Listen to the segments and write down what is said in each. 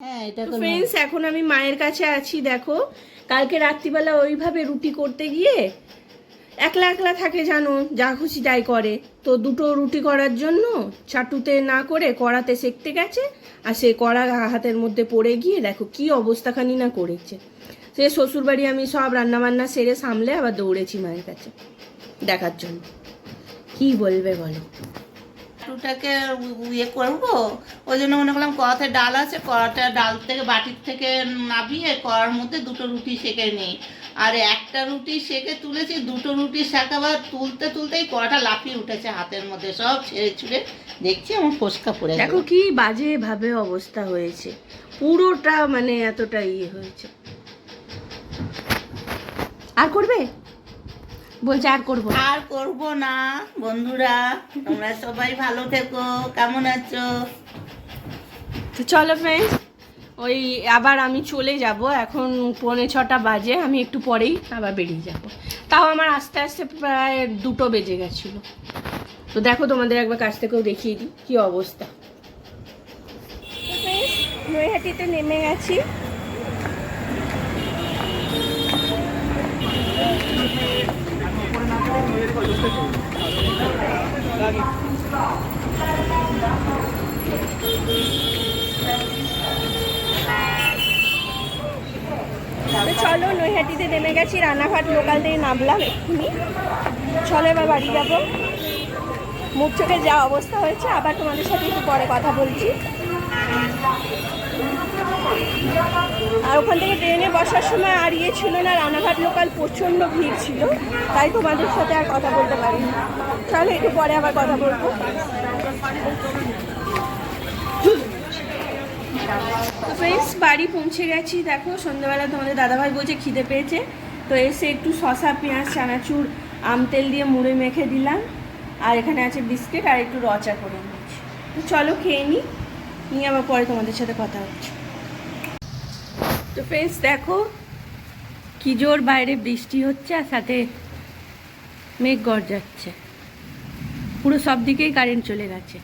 হ্যাঁ এটা তো ফ্রেন্ডস এখন আমি মায়ের কাছে আছি দেখো। কালকে রাত্রিবেলা ওইভাবে রুটি করতে গিয়ে একলা একলা থাকে জানো যা খুশি তাই করে। তো দুটো রুটি করার জন্য চাটুতে না করে কড়াতে সেকতে গেছে আর সে কড়া হাতের মধ্যে পড়ে গিয়ে দেখো কি অবস্থাখানি না করেছে। সে শ্বশুরবাড়ি আমি সব রান্নাবান্না সেরে সামলে আবার দৌড়েছি মায়ের কাছে দেখার জন্য। কি বলবে বলো? আলুটাকে ইয়ে করব। ওই জন্য মনে করলাম কড়াতে ডাল আছে, কড়াটা ডাল থেকে বাটির থেকে নাবিয়ে কড়ার মধ্যে দুটো রুটি সেকে নিই। আর একটা রুটি সেকে তুলেছি, দুটো রুটি শেখাবার তুলতে তুলতেই কড়াটা লাফিয়ে উঠেছে হাতের মধ্যে, সব ছেড়ে ছুড়ে। দেখছি আমার ফোসকা পড়ে। দেখো কি বাজে ভাবে অবস্থা হয়েছে। পুরোটা মানে এতটা ইয়ে হয়েছে। আর করবে? বলছে আর করব আর করব না বন্ধুরা তোমরা সবাই ভালো থেকো কেমন আছো? তো চলো ফ্রেন্ডস ওই আবার আমি চলে যাব এখন পৌনে ছটা বাজে আমি একটু পরেই আবার বেরিয়ে যাব। তাও আমার আস্তে আস্তে প্রায় দুটো বেজে গেছিল। তো দেখো তোমাদের একবার কাছ থেকেও দেখিয়ে দিই কী অবস্থা। নৈহাটিতে নেমে গেছি। চলো নৈহাটিতে নেমে গেছি, রানাঘাট লোকাল থেকে নামলাম এক্ষুনি। চলো এবার বাড়ি যাব। মুখ যা অবস্থা হয়েছে, আবার তোমাদের সাথে একটু পরে কথা বলছি। আর ওখান থেকে ট্রেনে বসার সময় আর ইয়ে ছিল না, রানাঘাট লোকাল প্রচণ্ড ভিড় ছিল। তাই তোমাদের সাথে আর কথা বলতে পারিনি। চলো একটু পরে আবার কথা বলব। তো ফ্রেন্ডস বাড়ি পৌঁছে গেছি। দেখো, সন্ধ্যাবেলা তোমাদের দাদাভাই বলছে খিদে পেয়েছে। তো এসে একটু শশা পেঁয়াজ, চানাচুর, আম তেল দিয়ে মুড়ে মেখে দিলাম। আর এখানে আছে বিস্কিট আর একটু রচা করে নিচ্ছি। তো চলো খেয়ে নিই নিয়ে আবার পরে তোমাদের সাথে কথা হচ্ছে। তো ফ্রেন্ডস দেখো কি জোর বাইরে বৃষ্টি হচ্ছে আর সাথে মেঘ গরজাচ্ছে। পুরো সব দিকেই কারেন্ট চলে গেছে।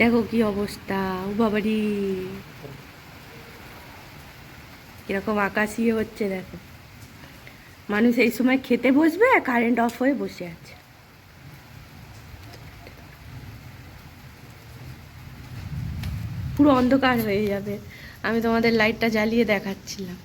দেখো কি অবস্থা, ও বাবারি। কীরকম আকাশ ইয়ে হচ্ছে দেখো। মানুষ এই সময় খেতে বসবে কারেন্ট অফ হয়ে বসে আছে। পুরো অন্ধকার হয়ে যাবে। আমি তোমাদের লাইটটা জ্বালিয়ে দেখাচ্ছিলাম।